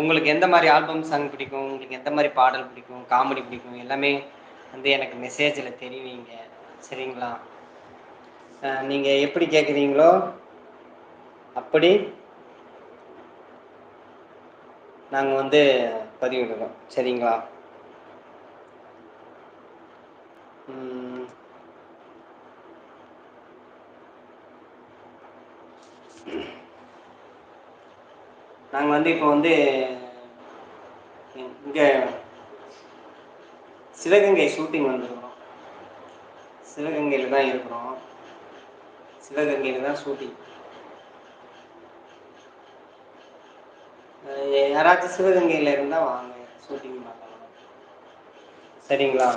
உங்களுக்கு எந்த மாதிரி ஆல்பம் சாங் பிடிக்கும்? உங்களுக்கு எந்த மாதிரி பாடல் பிடிக்கும்? காமெடி பிடிக்கும்? எல்லாமே வந்து எனக்கு மெசேஜில் தெரிவிங்க. சரிங்களா? நீங்கள் எப்படி கேட்குறீங்களோ அப்படி நாங்கள் வந்து பதிவிடுறோம். சரிங்களா? நாங்கள் வந்து இப்போ வந்து இங்கே சிவகங்கை ஷூட்டிங் வந்துருக்கிறோம். சிவகங்கையில் தான் இருக்கிறோம். சிவகங்கையில் தான் ஷூட்டிங் யாராச்சும் சிவகங்கையில் இருந்தால் வாங்க ஷூட்டிங் பார்க்கலாம். சரிங்களா?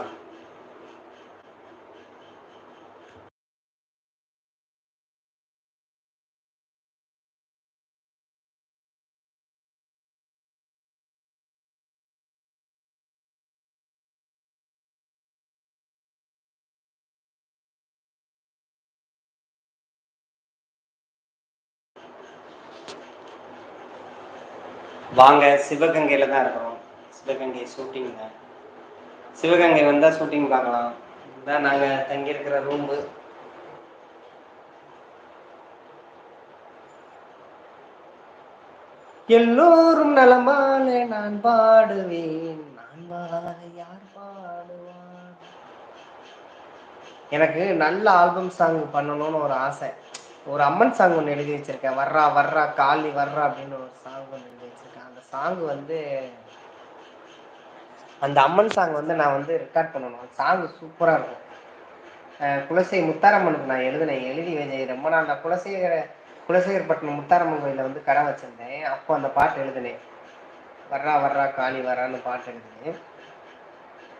வாங்க சிவகங்கையில் தான் இருக்கிறோம். சிவகங்கை ஷூட்டிங்கில் சிவகங்கை வந்தால் ஷூட்டிங் பார்க்கலாம். இதா நாங்கள் தங்கியிருக்கிற ரூம்பு எல்லோரும் நலமான நான் பாடுவேன். நான் வாழாத யார் பாடுவான் எனக்கு நல்ல ஆல்பம் சாங் பண்ணணும்னு ஒரு ஆசை. ஒரு அம்மன் சாங் ஒன்று எழுதி வச்சுருக்கேன். வர்றா வர்றா காளி வர்றா அப்படின்னு ஒரு சாங் ஒன்று எழுதி வச்சுருக்கேன். அந்த சாங் வந்து அந்த அம்மன் சாங் வந்து நான் வந்து ரெக்கார்ட் பண்ணணும். அந்த சாங் சூப்பராக இருக்கும். குலசை முத்தாரம்மனுக்கு நான் எழுதினேன். எழுதி ரொம்ப நாள். நான் குலசேகர குலசேகரப்பட்டினம் முத்தாரம்மன் கோயிலில் வந்து கடை வச்சுருந்தேன். அப்போ அந்த பாட்டு எழுதினேன். வர்றா வர்றா காளி வர்றான்னு பாட்டு எழுதினேன்.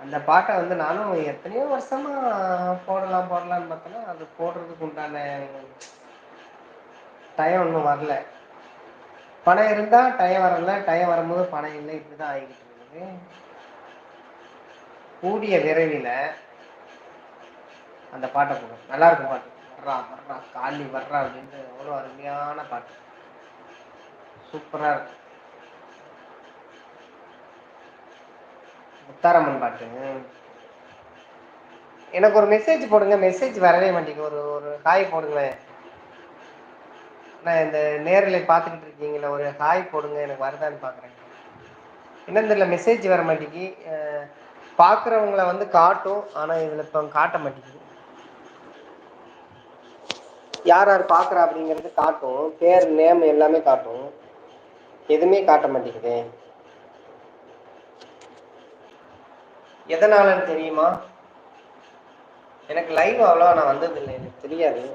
அந்த பாட்டை வந்து நானும் எத்தனையோ வருஷமா போடலாம் போடலான்னு பார்த்தோன்னா அது போடுறதுக்கு உண்டான டயம் ஒன்றும் வரல. பணம் இருந்தால் டயம் வரல டயம் வரும்போது பணம் இல்லை இப்படி தான் ஆகிக்கிட்டு இருக்குது. கூடிய விரைவில் அந்த பாட்டை போடுறே நல்லா இருக்கும் பாட்டு. வர்றா வர்றா காளி வர்றா அப்படின்ட்டு அவ்வளோ அருமையான பாட்டு. சூப்பராக இருக்கும். முத்தாரம்மன் பாட்டு. எனக்கு ஒரு மெசேஜ் போடுங்க. மெசேஜ் வரவே மாட்டேங்கு ஒரு ஒரு ஹாய் போடுங்களேன். அண்ணா இந்த நேரில் பார்த்துக்கிட்டு இருக்கீங்களா ஒரு ஹாய் போடுங்க எனக்கு வருதான்னு பார்க்குறேன். என்னன்னு தெரியல மெசேஜ் வர மாட்டேங்கி பார்க்குறவங்கள வந்து காட்டும் ஆனால் இதில் இப்போ காட்ட மாட்டேங்குது. யார் யார் பார்க்குறா அப்படிங்கிறது காட்டும். பேர் நேம் எல்லாமே காட்டும். எதுவுமே காட்ட மாட்டேங்குதே. எதனாலன்னு தெரியுமா? எனக்கு லைவ் அவ்வளோ நான் வந்ததில்லை எனக்கு தெரியாது.